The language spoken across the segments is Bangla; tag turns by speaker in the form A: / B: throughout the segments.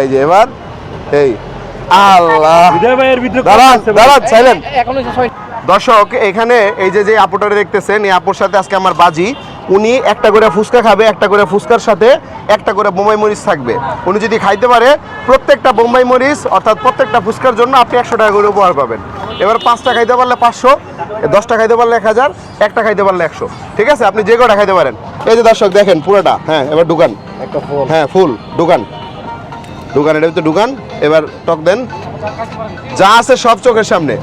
A: এই যে এবার এই আল্লাহ। দর্শক এখানে এই যে যে আপুটারে দেখতেছেন এই আপুর সাথে আজকে আমার বাজি। উনি একটা করে ফুচকা খাবে একটা করে ফুচকার সাথে একটা করে বোম্বাই মরিচ থাকবে। উনি যদি খাইতে পারে প্রত্যেকটা বোম্বাই মরিচ অর্থাৎ প্রত্যেকটা ফুচকার জন্য আপনি একশো টাকা করে উপহার পাবেন। এবার পাঁচটা খাইতে পারলে পাঁচশো দশটা খাইতে পারলে এক হাজার একটা খাইতে পারলে একশো। ঠিক আছে? আপনি যে কটা খাইতে পারেন। এই যে দর্শক দেখেন পুরোটা। হ্যাঁ এবার দোকান।
B: একটা ফল।
A: হ্যাঁ ফুল দোকান। দোকান এটা ভিতরে ঢুকান, এবার টক দেন। যা আছে সব চোখের সামনে।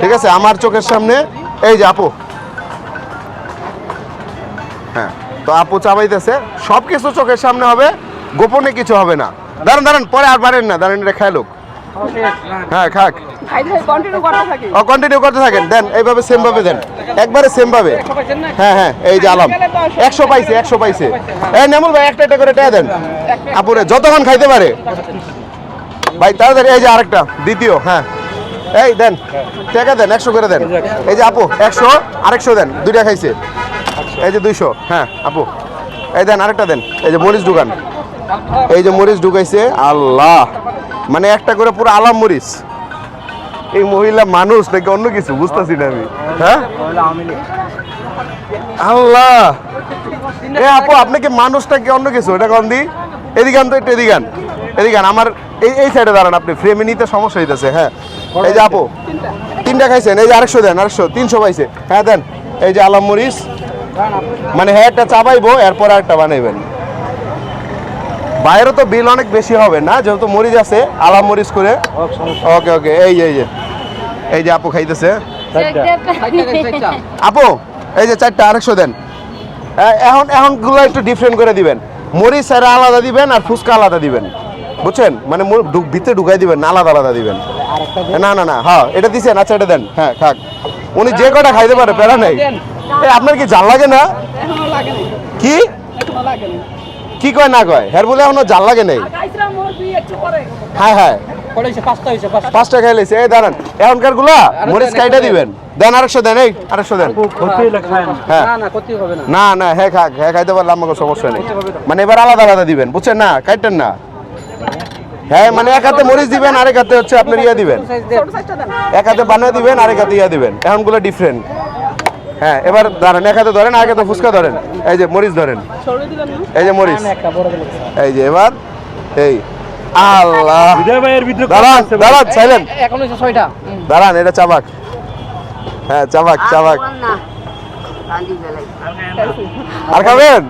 A: ঠিক আছে? আমার চোখের সামনে। এই যে আপু। হ্যাঁ তো আপু চাবাইতেছে সব কিছু চোখের সামনে হবে, গোপনে কিছু হবে না। দাঁড়ান দাঁড়ান, পরে আর বাড়েন না। দাঁড়ান, এটা খেয়ালোক লোক হ্যাঁ খাক। ও কন্টিনিউ করতে থাকেন। দেন, এইভাবে সেম ভাবে দেন। একবারে সেম ভাবে হ্যাঁ হ্যাঁ এই যে আলাম। একশো পাইছে একশো পাইছে। এই নেমুল ভাই, একটা একটা করে টেয়া দেন। আপুরে, যতক্ষণ খাইতে পারে। ভাই, তাড়াতাড়ি, এই যে আরেকটা, দ্বিতীয় হ্যাঁ। এই, দেন, টাকা দেন, একশো করে দেন। এই যে আপু, একশো, আরেকশো দেন, দুইটা খাইছে। এই যে দুইশো হ্যাঁ আপু। এই দেন, আরেকটা দেন। এই যে মরিচ ঢুকান। এই যে মরিচ ঢুকাইছে, আল্লাহ। মানে একটা করে পুরো আলাম মরিচ। এই মহিলা মানুষ নাকি অন্য কিছু, বুঝতেছি না আমি। হ্যাঁ? আল্লাহ! এ আপু, আপনি কি মানুষটা কি অন্য কিছু? এটা কম দি এদিকে আন তো একটু এদিকে আন। এদিকে আন। আমার এই এই সাইডে দাঁড়ান আপনি ফ্রেমে নিতে সমস্যা হইতেছে হ্যাঁ। এই যে আপু, তিনটা খাইছেন, এই যে আরেকশো দেন, আরেকশো, তিনশো পাইছে। হ্যাঁ দেন। এই যে আলাম মরিচ। মানে হ্যাঁ একটা চাবাইবো, এরপর আরেকটা বানাইবেন। বাইরে তো বিল অনেক বেশি হবে না? যেহেতু মরিচ আছে আলাম মরিচ করে। ওকে ওকে এই যে এই যে। এই যে আপু খাইতেছে। আপু এই যে চারটা আরেকশো দেন। এখন এখনগুলো একটু ডিফারেন্ট করে দিবেন। মরিচ স্যারা আলাদা দিবেন আর ফুচকা আলাদা দিবেন। বুঝছেন? মানে ভিতরে ঢুকাই দিবেন না আলাদা আলাদা দিবেন। না না না হ্যাঁ এটা দিছেন আচ্ছা এটা দেন। হ্যাঁ খাক উনি যে কটা খাইতে পারে প্যারা নেই। এ আপনার কি জাল লাগে না? কি? কি কয় না কয়? হের বলে এখনও জাল লাগে নেই। হ্যাঁ হ্যাঁ
C: পাঁচটা
A: খাই লাইছে এই দাঁড়ান। এখনকারগুলা মরিচ কাইটা দিবেন। দেন আরেকশো দেন এই আরেকশো দেন। হ্যাঁ।
C: না না ক্ষতি হবে না।
A: না না হ্যাঁ খাক হ্যাঁ খাইতে পারলে আমাকে সমস্যা নেই। মানে এবার আলাদা আলাদা দিবেন। বুঝছেন না? কাইটেন না। হ্যাঁ মানে এক হাতে মরিচ দিবেন আরেক হাতে হচ্ছে আপনার ইয়া দিবেন।
C: ছোট সাইজটা
A: এক হাতে বানিয়ে দিবেন আরেক হাতে ইয়া দিবেন। এখনগুলো ডিফারেন্ট হ্যাঁ এবার দাঁড়ান এক হাতে ধরেন আরেক হাতে ফুচকা ধরেন। এই যে মরিচ ধরেন। এই যে মরিচ। এই যে এবার এই। আল্লাহ। দাঁড়ান দাঁড়ান
C: ছয়টা।
A: দাঁড়ান এটা চাবাক। হ্যাঁ চাবাক চাবাক। আর খাবেন?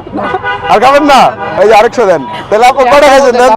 A: আর খাবেন না? এই যে আরেকশো দেন। তাহলে আপনি কটা খাইছেন দেন?